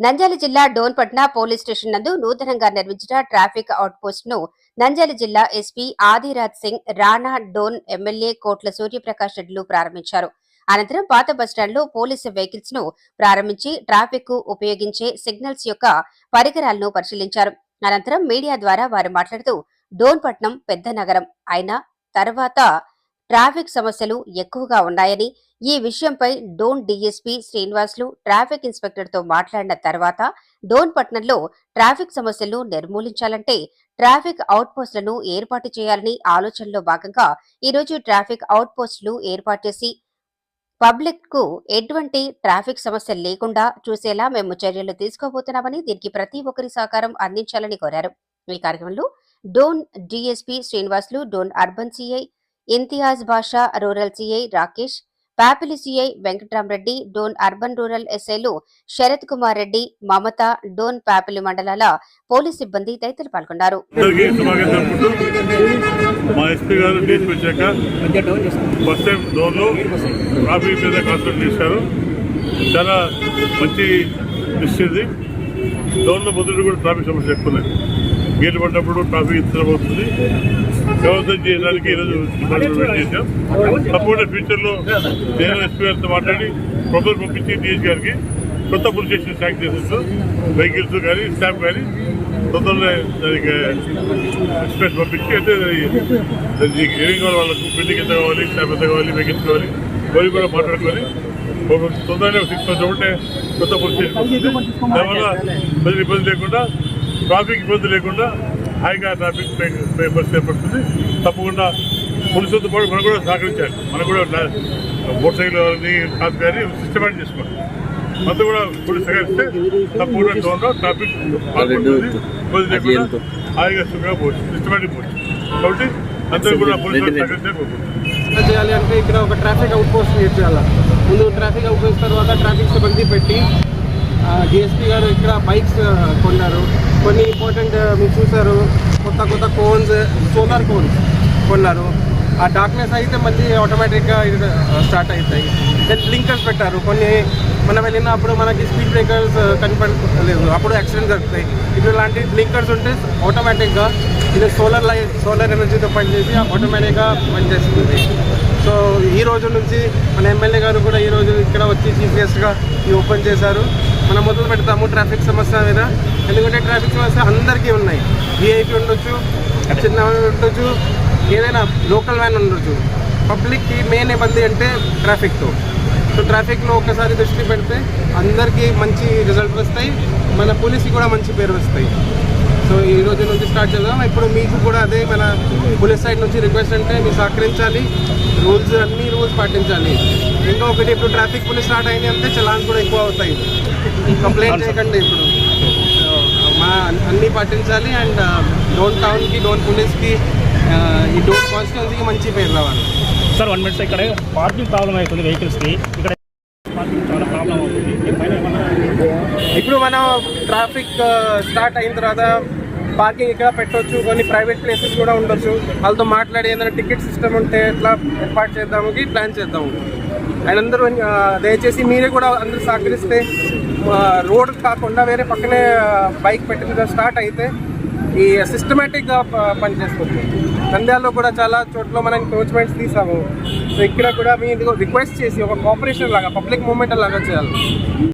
నంద్యాల జిల్లా డోన్పట్న police station నందు నూతనంగా నిర్మించిన ట్రాఫిక్ అవుట్ పోస్ట్ను నంద్యాల జిల్లా ఎస్పీ ఆదిరాజ్ సింగ్ రాణా డోన్ ఎమ్మెల్యే కోట్ల సూర్యప్రకాష్ రెడ్డిలు ప్రారంభించారు. అనంతరం పాత బస్టాండ్లో పోలీసు వెహికల్స్ను ప్రారంభించి ట్రాఫిక్కు ఉపయోగించే సిగ్నల్స్ యొక్క పరికరాలను పరిశీలించారు. అనంతరం మీడియా ద్వారా వారు మాట్లాడుతూ డోన్పట్నం పెద్ద నగరం. అయినా తర్వాత ట్రాఫిక్ సమస్యలు ఎక్కువగా ఉన్నాయని ఈ విషయంపై డోన్ డీఎస్పీ శ్రీనివాసులు ట్రాఫిక్ ఇన్స్పెక్టర్తో మాట్లాడిన తర్వాత డోన్ పట్నంలో ట్రాఫిక్ సమస్యలను నిర్మూలించాలంటే ట్రాఫిక్ అవుట్ పోస్టులను ఏర్పాటు చేయాలని ఆలోచనలో భాగంగా ఈరోజు ట్రాఫిక్ అవుట్ పోస్టులు ఏర్పాటు చేసి పబ్లిక్కు ఎటువంటి ట్రాఫిక్ సమస్య లేకుండా చూసేలా మేము చర్యలు తీసుకోబోతున్నామని దీనికి ప్రతి ఒక్కరి సహకారం అందించాలని కోరారు. ఈ కార్యక్రమంలో Dhone DSP Srinivasulu Dhone urban CI Imtiaz Basha rural CI Rakesh Papili CI Venkatramareddy Dhone urban rural ఎస్ఐలు శరత్ కుమార్ రెడ్డి మమత డోన్ పాపిలి మండలాల పోలీస్ సిబ్బంది తదితరులు పాల్గొన్నారు. చాలా మంచి కూడా ట్రాఫిక్ సమస్య ఎక్కువ ఉన్నాయి. గేట్లు పడ్డప్పుడు ట్రాఫిక్ ఇతరం అవుతుంది వ్యవస్థ చేయడానికి ఈరోజు చేశాం. తప్పకుండా ఫ్యూచర్లో నేను ఎస్పీ గారితో మాట్లాడి ప్రపోజల్ పంపించి డిఎస్ గారికి కొత్త పోలీస్ స్టేషన్ శాంక్ చేసేస్తూ. వెహికల్స్ కానీ స్టాఫ్ కానీ తొందరగా దానికి ఎక్స్ప్రెస్ పంపించి ఏమి కావాలి వాళ్ళకు బిల్డింగ్ ఎంత కావాలి స్టాఫ్ ఎంత కావాలి వెహికల్స్ కావాలి అవి కూడా మాట్లాడుకొని ఒక తొందరగా సిక్స్ మంత్స్ ఉంటే కొత్త పోలీస్ స్టేషన్ వస్తుంది దానివల్ల ప్రజలు ఇబ్బంది లేకుండా ట్రాఫిక్ ఇబ్బంది లేకుండా హాయిగా ట్రాఫిక్ పరిస్థితి ఏర్పడుతుంది. తప్పకుండా పోలీసులతో పాటు మనం కూడా సహకరించాలి. మనం కూడా మోటార్ సైకిల్ కానీ కాదు కానీ సిస్టమేటిక్ చేసుకోవాలి. అంతా కూడా పోలీసు సహకరిస్తే తప్పకుండా దూరంలో ట్రాఫిక్ హాయిగా సుఖంగా పోవచ్చు. సిస్టమేటిక్ పోవచ్చు. కాబట్టి అందరూ కూడా పోలీసులు సహకరిస్తే చేయాలి అంటే ఇక్కడ ఒక ట్రాఫిక్ అవుట్ పోస్ట్ క్రియేట్ చేయాలి ముందు ట్రాఫిక్ అవుట్ పోస్ట్ తర్వాత ట్రాఫిక్ సిబ్బంది పెట్టి డిఎస్పీ గారు ఇక్కడ బైక్స్ కొన్నారు. కొన్ని ఇంపార్టెంట్ మీరు చూసారు కొత్త కొత్త కోన్స్ సోలార్ కోన్స్ కొన్నారు. ఆ డార్క్నెస్ అయితే మళ్ళీ ఆటోమేటిక్గా స్టార్ట్ అవుతాయి. దెన్ బ్లింకర్స్ పెట్టారు. కొన్ని మనం వెళ్ళినప్పుడు మనకి స్పీడ్ బ్రేకర్స్ కనపడలేదు. అప్పుడు యాక్సిడెంట్ జరుగుతాయి. ఇప్పుడు ఇలాంటి బ్లింకర్స్ ఉంటే ఆటోమేటిక్గా ఇది సోలార్ లైట్ సోలార్ ఎనర్జీతో పనిచేసి ఆటోమేటిక్గా పనిచేస్తుంది. సో ఈ రోజు నుంచి మన ఎమ్మెల్యే గారు కూడా ఈ రోజు ఇక్కడ వచ్చి చీఫ్ గెస్ట్గా ఇది ఓపెన్ చేశారు. మనం మొదలు పెడతాము ట్రాఫిక్ సమస్య మీద. ఎందుకంటే ట్రాఫిక్ సమస్య అందరికీ ఉన్నాయి. విఐపి ఉండొచ్చు చిన్న ఉండొచ్చు ఏదైనా లోకల్ వ్యాన్ ఉండొచ్చు. పబ్లిక్కి మెయిన్ ఇబ్బంది అంటే ట్రాఫిక్తో సో ట్రాఫిక్లో ఒక్కసారి దృష్టి పెడితే అందరికీ మంచి రిజల్ట్ వస్తాయి. మన పోలీస్కి కూడా మంచి పేరు వస్తాయి. సో ఈ రోజు నుంచి స్టార్ట్ చేద్దాం. ఇప్పుడు మీకు కూడా అదే మన పోలీస్ సైడ్ నుంచి రిక్వెస్ట్ అంటే మీరు సహకరించాలి. రూల్స్ అన్ని రూల్స్ పాటించాలి. ఇంకా ఒకటి ఇప్పుడు ట్రాఫిక్ పోలీస్ స్టార్ట్ అయింది అంటే చలాన్స్ కూడా ఎక్కువ అవుతాయి. కంప్లైంట్ చేయకండి ఇప్పుడు. మా అన్నీ పాటించాలి అండ్ డోన్ టౌన్కి డోన్ పోలీస్కి ఈ డోన్ కాన్స్టిట్యున్సీకి మంచి పేరు రావాలి. సార్ వన్ మినిట్ ఇక్కడ పార్కింగ్ ప్రాబ్లం అవుతుంది వెహికల్స్కి. ఇక్కడ పార్కింగ్ చాలా ప్రాబ్లం అవుతుంది. పైన ఏమన్నా ఇప్పుడు మనం ట్రాఫిక్ స్టార్ట్ అయిన తర్వాత పార్కింగ్ ఇక్కడ పెట్టొచ్చు? కొన్ని ప్రైవేట్ ప్లేసెస్ కూడా ఉండొచ్చు. వాళ్ళతో మాట్లాడి ఏదైనా టికెట్ సిస్టమ్ ఉంటే ఎట్లా ఏర్పాటు చేద్దాము ప్లాన్ చేద్దాము. అండ్ అందరూ దయచేసి మీరే కూడా అందరూ సహకరిస్తే రోడ్ కాకుండా వేరే పక్కనే బైక్ పెట్టిన స్టార్ట్ అయితే ఈ సిస్టమేటిక్గా పనిచేస్తుంది నంద్యాలలో కూడా చాలా చోట్ల మనం ఎన్క్రోచ్మెంట్స్ తీసాము. సో ఇక్కడ కూడా మీ రిక్వెస్ట్ చేసి ఒక కోఆపరేషన్ లాగా పబ్లిక్ మూమెంట్ లాగా చేయాలి.